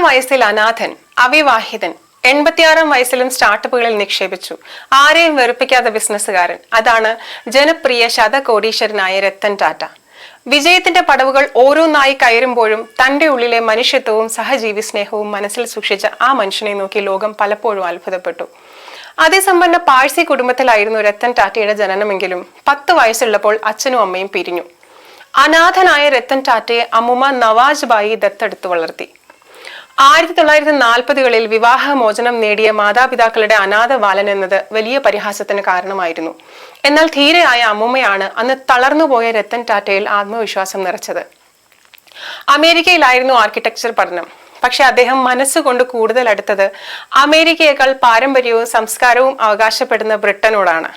പത്താം വയസ്സിൽ അനാഥൻ അവിവാഹിതൻ എൺപത്തിയാറാം വയസ്സിലും സ്റ്റാർട്ടപ്പുകളിൽ നിക്ഷേപിച്ചു. ആരെയും വെറുപ്പിക്കാത്ത ബിസിനസ്സുകാരൻ. അതാണ് ജനപ്രിയ ശതകോടീശ്വരനായ രത്തൻ ടാറ്റ. വിജയത്തിന്റെ പടവുകൾ ഓരോന്നായി കയറുമ്പോഴും തന്റെ ഉള്ളിലെ മനുഷ്യത്വവും സഹജീവി സ്നേഹവും മനസ്സിൽ സൂക്ഷിച്ച ആ മനുഷ്യനെ നോക്കി ലോകം പലപ്പോഴും അത്ഭുതപ്പെട്ടു. അതിസമ്പന്ന പാഴ്സി കുടുംബത്തിലായിരുന്നു രത്തൻ ടാറ്റയുടെ ജനനമെങ്കിലും പത്ത് വയസ്സുള്ളപ്പോൾ അച്ഛനും അമ്മയും പിരിഞ്ഞു. അനാഥനായ രത്തൻ ടാറ്റയെ അമ്മുമ്മ നവാജ് ബായി ദത്തെടുത്തു വളർത്തി. ആയിരത്തി തൊള്ളായിരത്തി നാൽപ്പതുകളിൽ വിവാഹമോചനം നേടിയ മാതാപിതാക്കളുടെ അനാഥ ബാലൻ എന്നത് വലിയ പരിഹാസത്തിന് കാരണമായിരുന്നു. എന്നാൽ ധീരയായ അമ്മുമ്മയാണ് അന്ന് തളർന്നുപോയ രത്തൻ ടാറ്റയിൽ ആത്മവിശ്വാസം നിറച്ചത്. അമേരിക്കയിലായിരുന്നു ആർക്കിടെക്ചർ പഠനം. പക്ഷെ അദ്ദേഹം മനസ്സുകൊണ്ട് കൂടുതൽ അടുത്തത് അമേരിക്കയേക്കാൾ പാരമ്പര്യവും സംസ്കാരവും അവകാശപ്പെടുന്ന ബ്രിട്ടനോടാണ്.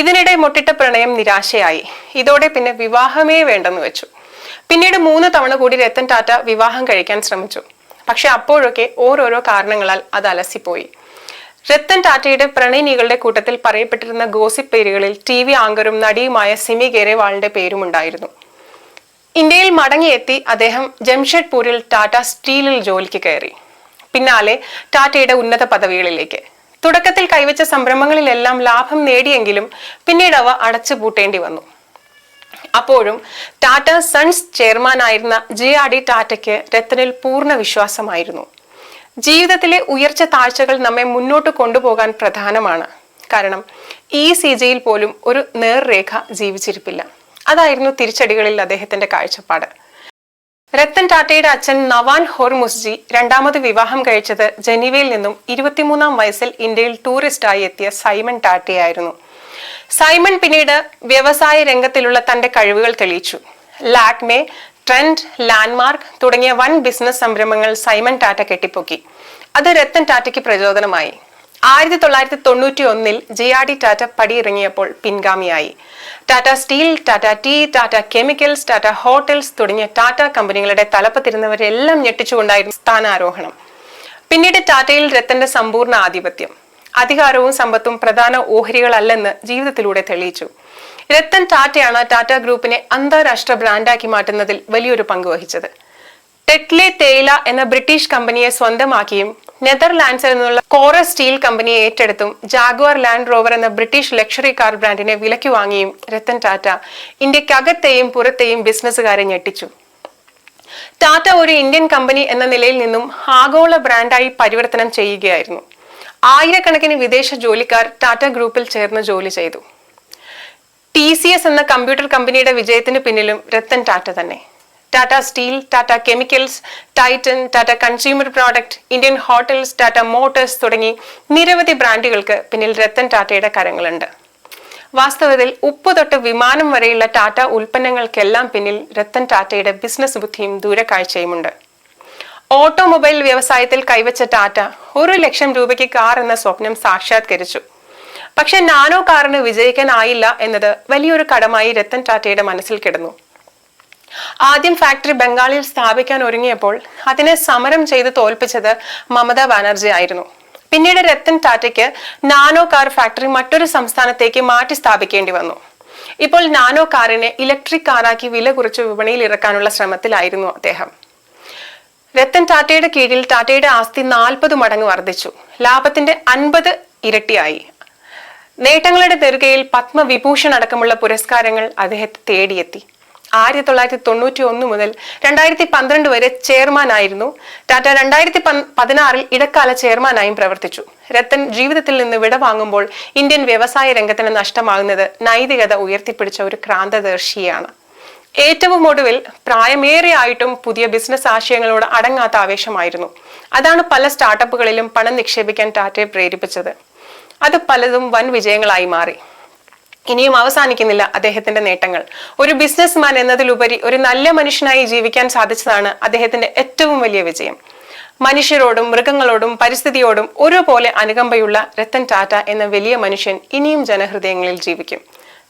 ഇതിനിടെ മുട്ടിട്ട പ്രണയം നിരാശയായി. ഇതോടെ പിന്നെ വിവാഹമേ വേണ്ടെന്ന് വെച്ചു. പിന്നീട് മൂന്ന് തവണ കൂടി രത്തൻ ടാറ്റ വിവാഹം കഴിക്കാൻ ശ്രമിച്ചു. പക്ഷെ അപ്പോഴൊക്കെ ഓരോരോ കാരണങ്ങളാൽ അത് അലസിപ്പോയി. രത്തൻ ടാറ്റയുടെ പ്രണയിനികളുടെ കൂട്ടത്തിൽ പറയപ്പെട്ടിരുന്ന ഗോസിപ്പ് പേരുകളിൽ ടി വി ആങ്കറും നടിയുമായ സിമി ഗേരവാളിന്റെ പേരുമുണ്ടായിരുന്നു. ഇന്ത്യയിൽ മടങ്ങിയെത്തി അദ്ദേഹം ജംഷഡ്പൂരിൽ ടാറ്റ സ്റ്റീലിൽ ജോലിക്ക് കയറി. പിന്നാലെ ടാറ്റയുടെ ഉന്നത പദവികളിലേക്ക്. തുടക്കത്തിൽ കൈവച്ച സംരംഭങ്ങളിലെല്ലാം ലാഭം നേടിയെങ്കിലും പിന്നീട് അവ അടച്ചുപൂട്ടേണ്ടി വന്നു. അപ്പോഴും ടാറ്റ സൺസ് ചെയർമാനായിരുന്ന ജെ ആർ ഡി ടാറ്റയ്ക്ക് രത്തനിൽ പൂർണ വിശ്വാസമായിരുന്നു. ജീവിതത്തിലെ ഉയർച്ച താഴ്ചകൾ നമ്മെ മുന്നോട്ട് കൊണ്ടുപോകാൻ പ്രധാനമാണ്. കാരണം ഈ സി ജിയിൽ പോലും ഒരു നേർരേഖ ജീവിച്ചിരിപ്പില്ല. അതായിരുന്നു തിരിച്ചടികളിൽ അദ്ദേഹത്തിന്റെ കാഴ്ചപ്പാട്. രത്തൻ ടാറ്റയുടെ അച്ഛൻ നവാൻ ഹോർമുസ്ജി രണ്ടാമത് വിവാഹം കഴിച്ചത് ജനീവയിൽ നിന്നും ഇരുപത്തിമൂന്നാം വയസ്സിൽ ഇന്ത്യയിൽ ടൂറിസ്റ്റായി എത്തിയ സൈമൺ ടാറ്റയായിരുന്നു. സൈമൺ പിന്നീട് വ്യവസായ രംഗത്തിലുള്ള തന്റെ കഴിവുകൾ തെളിയിച്ചു. ലാക്മേ ട്രെൻഡ് ലാൻഡ്മാർക്ക് തുടങ്ങിയ വൻ ബിസിനസ് സംരംഭങ്ങൾ സൈമൺ ടാറ്റ കെട്ടിപ്പൊക്കി. അത് രത്തൻ ടാറ്റയ്ക്ക് പ്രചോദനമായി. ആയിരത്തി തൊള്ളായിരത്തി തൊണ്ണൂറ്റി ഒന്നിൽ ജി ആർ ഡി ടാറ്റ പടിയിറങ്ങിയപ്പോൾ പിൻഗാമിയായി. Tata steel Tata tea Tata chemicals Tata hotels തുടങ്ങിയ ടാറ്റ കമ്പനികളുടെ തലപ്പത്തിരുന്നവരെല്ലാം ഞെട്ടിച്ചുകൊണ്ടായിരുന്നു സ്ഥാനാരോഹണം. പിന്നീട് ടാറ്റയിൽ രത്തന്റെ സമ്പൂർണ ആധിപത്യം. അധികാരവും സമ്പത്തും പ്രധാന ഓഹരികളല്ലെന്ന് ജീവിതത്തിലൂടെ തെളിയിച്ചു. രത്തൻ ടാറ്റയാണ് ടാറ്റ ഗ്രൂപ്പിനെ അന്താരാഷ്ട്ര ബ്രാൻഡാക്കി മാറ്റുന്നതിൽ വലിയൊരു പങ്ക് വഹിച്ചത്. ടെക്ലെ തേയില എന്ന ബ്രിട്ടീഷ് കമ്പനിയെ സ്വന്തമാക്കിയും നെതർലാൻഡ്സിൽ നിന്നുള്ള കോറ സ്റ്റീൽ കമ്പനിയെ ഏറ്റെടുത്തും ജാഗ്വാർ ലാൻഡ് റോവർ എന്ന ബ്രിട്ടീഷ് ലക്ഷറി കാർ ബ്രാൻഡിനെ വിലയ്ക്ക് വാങ്ങിയും രത്തൻ ടാറ്റ ഇന്ത്യക്കകത്തെയും പുറത്തെയും ബിസിനസ്സുകാരെ ഞെട്ടിച്ചു. ടാറ്റ ഒരു ഇന്ത്യൻ കമ്പനി എന്ന നിലയിൽ നിന്നും ആഗോള ബ്രാൻഡായി പരിവർത്തനം ചെയ്യുകയായിരുന്നു. ആയിരക്കണക്കിന് വിദേശ ജോലിക്കാർ ടാറ്റ ഗ്രൂപ്പിൽ ചേർന്ന് ജോലി ചെയ്തു. ടി സി എസ് എന്ന കമ്പ്യൂട്ടർ കമ്പനിയുടെ വിജയത്തിന് പിന്നിലും രത്തൻ ടാറ്റ തന്നെ. Tata steel Tata chemicals Titan Tata consumer product Indian hotels Tata motors തുടങ്ങി നിരവധി ബ്രാൻഡുകൾക്ക് പിന്നിൽ രത്തൻ ടാറ്റയുടെ കരങ്ങളുണ്ട്. വാസ്തവത്തിൽ ഉപ്പ് തൊട്ട് വിമാനം വരെയുള്ള ടാറ്റ ഉൽപ്പന്നങ്ങൾക്കെല്ലാം പിന്നിൽ രത്തൻ ടാറ്റയുടെ ബിസിനസ് ബുദ്ധിയും ദൂരക്കാഴ്ചയുമുണ്ട്. ഓട്ടോമൊബൈൽ വ്യവസായത്തിൽ കൈവച്ച ടാറ്റ ഒരു ലക്ഷം രൂപയ്ക്ക് കാർ എന്ന സ്വപ്നം സാക്ഷാത്കരിച്ചു. പക്ഷെ നാനോ കാറിന് വിജയിക്കാനായില്ല എന്നത് വലിയൊരു കടമായി രത്തൻ ടാറ്റയുടെ മനസ്സിൽ കിടന്നു. ആദ്യം ഫാക്ടറി ബംഗാളിൽ സ്ഥാപിക്കാൻ ഒരുങ്ങിയപ്പോൾ അതിനെ സമരം ചെയ്ത് തോൽപ്പിച്ചത് മമതാ ബാനർജി ആയിരുന്നു. പിന്നീട് രത്തൻ ടാറ്റയ്ക്ക് നാനോ കാർ ഫാക്ടറി മറ്റൊരു സംസ്ഥാനത്തേക്ക് മാറ്റി സ്ഥാപിക്കേണ്ടി വന്നു. ഇപ്പോൾ നാനോ കാറിനെ ഇലക്ട്രിക് കാറാക്കി വില കുറച്ച് വിപണിയിൽ ഇറക്കാനുള്ള ശ്രമത്തിലായിരുന്നു അദ്ദേഹം. രത്തൻ ടാറ്റയുടെ കീഴിൽ ടാറ്റയുടെ ആസ്തി നാൽപ്പത് മടങ്ങ് വർദ്ധിച്ചു. ലാഭത്തിന്റെ അൻപത് ഇരട്ടിയായി. നേട്ടങ്ങളുടെ നെറുകയിൽ പത്മവിഭൂഷൺ അടക്കമുള്ള പുരസ്കാരങ്ങൾ അദ്ദേഹത്തെ തേടിയെത്തി. ആയിരത്തി തൊള്ളായിരത്തി തൊണ്ണൂറ്റി ഒന്ന് മുതൽ രണ്ടായിരത്തി പന്ത്രണ്ട് വരെ ചെയർമാനായിരുന്നു ടാറ്റ രണ്ടായിരത്തി പതിനാറിൽ ഇടക്കാല ചെയർമാനായും പ്രവർത്തിച്ചു. രത്തൻ ജീവിതത്തിൽ നിന്ന് വിടവാങ്ങുമ്പോൾ ഇന്ത്യൻ വ്യവസായ രംഗത്തിന് നഷ്ടമാകുന്നത് നൈതികത ഉയർത്തിപ്പിടിച്ച ഒരു ക്രാന്തദർശിയാണ്. ഏറ്റവും ഒടുവിൽ പ്രായമേറെ ആയിട്ടും പുതിയ ബിസിനസ് ആശയങ്ങളോട് അടങ്ങാത്ത ആവേശമായിരുന്നു. അതാണ് പല സ്റ്റാർട്ടപ്പുകളിലും പണം നിക്ഷേപിക്കാൻ ടാറ്റയെ പ്രേരിപ്പിച്ചത്. അത് പലതും വൻ വിജയങ്ങളായി മാറി. ഇനിയും അവസാനിക്കുന്നില്ല അദ്ദേഹത്തിന്റെ നേട്ടങ്ങൾ. ഒരു ബിസിനസ്മാൻ എന്നതിലുപരി ഒരു നല്ല മനുഷ്യനായി ജീവിക്കാൻ സാധിച്ചതാണ് അദ്ദേഹത്തിന്റെ ഏറ്റവും വലിയ വിജയം. മനുഷ്യരോടും മൃഗങ്ങളോടും പരിസ്ഥിതിയോടും ഒരുപോലെ അനുകമ്പയുള്ള രത്തൻ ടാറ്റ എന്ന വലിയ മനുഷ്യൻ ഇനിയും ജനഹൃദയങ്ങളിൽ ജീവിക്കും.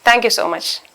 Thank so much.